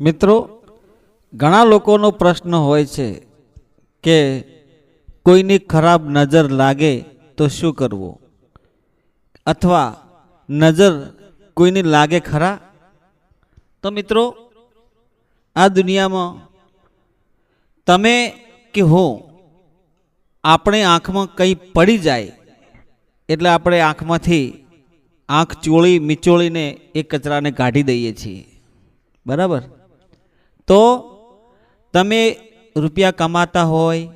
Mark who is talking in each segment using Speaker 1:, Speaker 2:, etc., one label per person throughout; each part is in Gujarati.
Speaker 1: મિત્રો, ઘણા લોકોનો પ્રશ્ન હોય છે કે કોઈની ખરાબ નજર લાગે તો શું કરવું? અથવા નજર કોઈની લાગે ખરા? તો મિત્રો, આ દુનિયામાં તમે કે હું, આપણી આંખમાં કંઈ પડી જાય, એટલે આપણે આંખમાંથી આંખ ચોળી, મિચોળીને એ કચરાને કાઢી દઈએ છીએ. બરાબર? તો તમે રૂપિયા કમાતા હોય,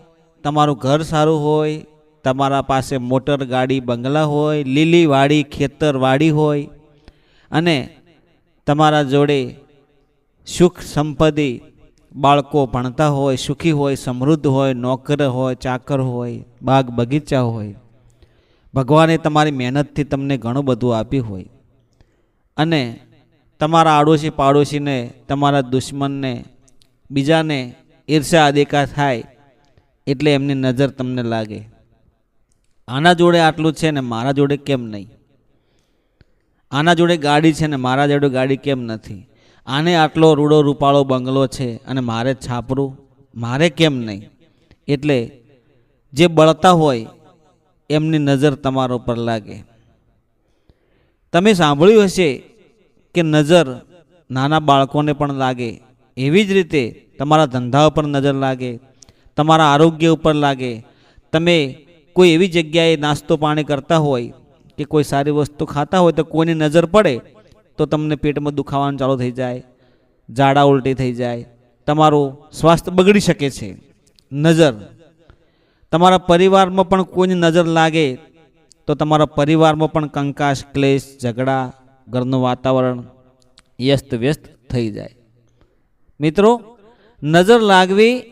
Speaker 1: તમારું ઘર સારું હોય, તમારા પાસે મોટર ગાડી, બંગલા હોય, લીલી વાડી ખેતર વાડી હોય, અને તમારા જોડે સુખ સંપત્તિ, બાળકો ભણતા હોય, સુખી હોય, સમૃદ્ધ હોય, નોકર હોય, ચાકર હોય, બાગ બગીચા હોય, ભગવાને તમારી મહેનતથી તમને ઘણું બધું આપ્યું હોય. અને તમારા આડોશી પાડોશીને, તમારા દુશ્મનને, બીજાને ઈર્ષા અધિકાર થાય એટલે એમની નજર તમને લાગે. આના જોડે આટલું છે ને મારા જોડે કેમ નહીં? આના જોડે ગાડી છે ને મારા જોડે ગાડી કેમ નથી? આને આટલો રૂડો રૂપાળો બંગલો છે અને મારે છાપરું? મારે કેમ નહીં? એટલે જે બળતા હોય એમની નજર તમારા ઉપર લાગે. તમે સાંભળ્યું હશે કે નજર નાના બાળકોને પણ લાગે. એવી જ રીતે તમારા ધંધા ઉપર નજર લાગે, તમારા આરોગ્ય ઉપર લાગે. તમે કોઈ એવી જગ્યાએ નાસ્તો પાણી કરતા હોય કે કોઈ સારી વસ્તુ ખાતા હોય તો કોઈની નજર પડે તો તમને પેટમાં દુખાવાનું ચાલુ થઈ જાય, ઝાડા ઉલટી થઈ જાય. તમારું સ્વાસ્થ્ય બગડી શકે છે. નજર. તમારા પરિવારમાં પણ કોઈની નજર લાગે તો તમારા પરિવારમાં પણ કંકાશ ક્લેશ, ઝઘડા ઘરનું વાતાવરણ વ્યસ્ત વ્યસ્ત થઈ જાય. મિત્રો, નજર લાગવી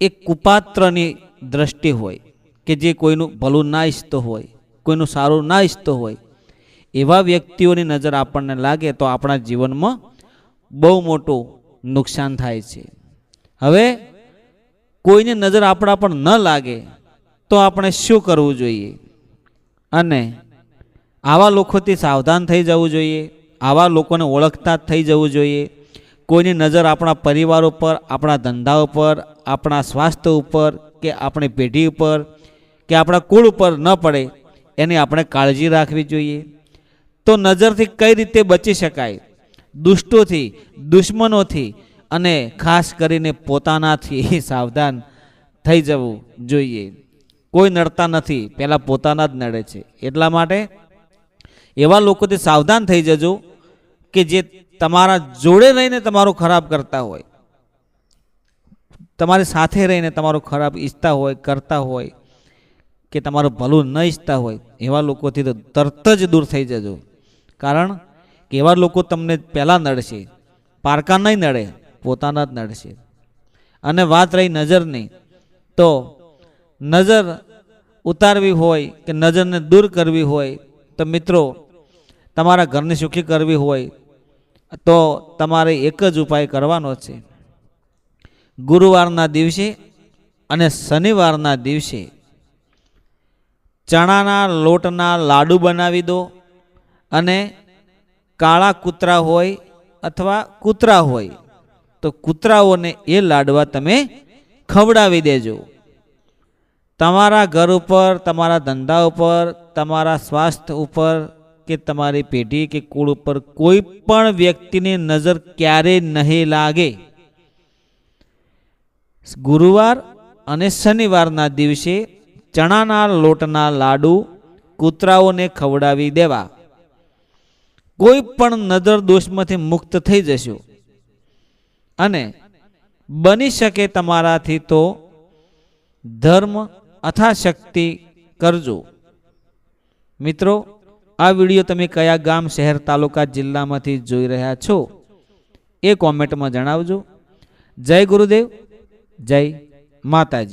Speaker 1: એ કુપાત્રની દ્રષ્ટિ હોય કે જે કોઈનું ભલું ના ઈચ્છતો હોય, કોઈનું સારું ના ઈચ્છતો હોય, એવા વ્યક્તિઓની નજર આપણને લાગે તો આપણા જીવનમાં બહુ મોટું નુકસાન થાય છે. હવે, કોઈની નજર આપણા પર ન લાગે તો આપણે શું કરવું જોઈએ? અને આવા લોકોથી સાવધાન થઈ જવું જોઈએ, આવા લોકોને ઓળખતા જ થઈ જવું જોઈએ. કોઈની નજર આપણા પરિવાર ઉપર, આપણા ધંધા ઉપર, આપણા સ્વાસ્થ્ય ઉપર કે આપણી પેઢી ઉપર કે આપણા કુળ ઉપર ન પડે, એની આપણે કાળજી રાખવી જોઈએ. તો નજરથી કઈ રીતે બચી શકાય? દુષ્ટોથી, દુશ્મનોથી અને ખાસ કરીને પોતાનાથી સાવધાન થઈ જવું જોઈએ. કોઈ નડતા નથી, પહેલાં પોતાના જ નડે છે. એટલા માટે એવા લોકોથી સાવધાન થઈ જજો કે જે તમારા જોડે રહીને તમારું ખરાબ કરતા હોય. તમારી સાથે રહીને તમારું ખરાબ ઈચ્છતા હોય, કરતા હોય, કે તમારું ભલું ન ઈચ્છતા હોય, એવા લોકોથી તો તરત જ દૂર થઈ જજો. કારણ કે એવા લોકો તમને પહેલાં નડશે, પારકા નહીં નડે, પોતાના જ નડશે. અને વાત રહી નજરની, તો નજર ઉતારવી હોય કે નજરને દૂર કરવી હોય તો મિત્રો, તમારા ઘરને સુખી કરવી હોય તો તમારે એક જ ઉપાય કરવાનો છે. ગુરુવારના દિવસે અને શનિવારના દિવસે ચણાના લોટના લાડુ બનાવી દો અને કાળા કૂતરા હોય અથવા કૂતરા હોય તો કૂતરાઓને એ લાડવા તમે ખવડાવી દેજો. તમારા ઘર ઉપર, તમારા ધંધા ઉપર, તમારા સ્વાસ્થ્ય ઉપર કે તમારી પેઢી કે કુળ ઉપર કોઈ પણ વ્યક્તિની નજર ક્યારે નહીં લાગે. ગુરુવાર અને શનિવારના દિવસે ચણાના લોટના લાડુ કૂતરાઓને ખવડાવી દેવા. કોઈ પણ નજર દોષમાંથી મુક્ત થઈ જશો. અને બની શકે તમારાથી તો ધર્મ અથાશક્તિ કરજો. મિત્રો, આ વીડિયો તમે કયા ગામ, શહેર, તાલુકા, જિલ્લામાંથી જોઈ રહ્યા છો એ કોમેન્ટમાં જણાવજો. જય ગુરુદેવ, જય માતાજી.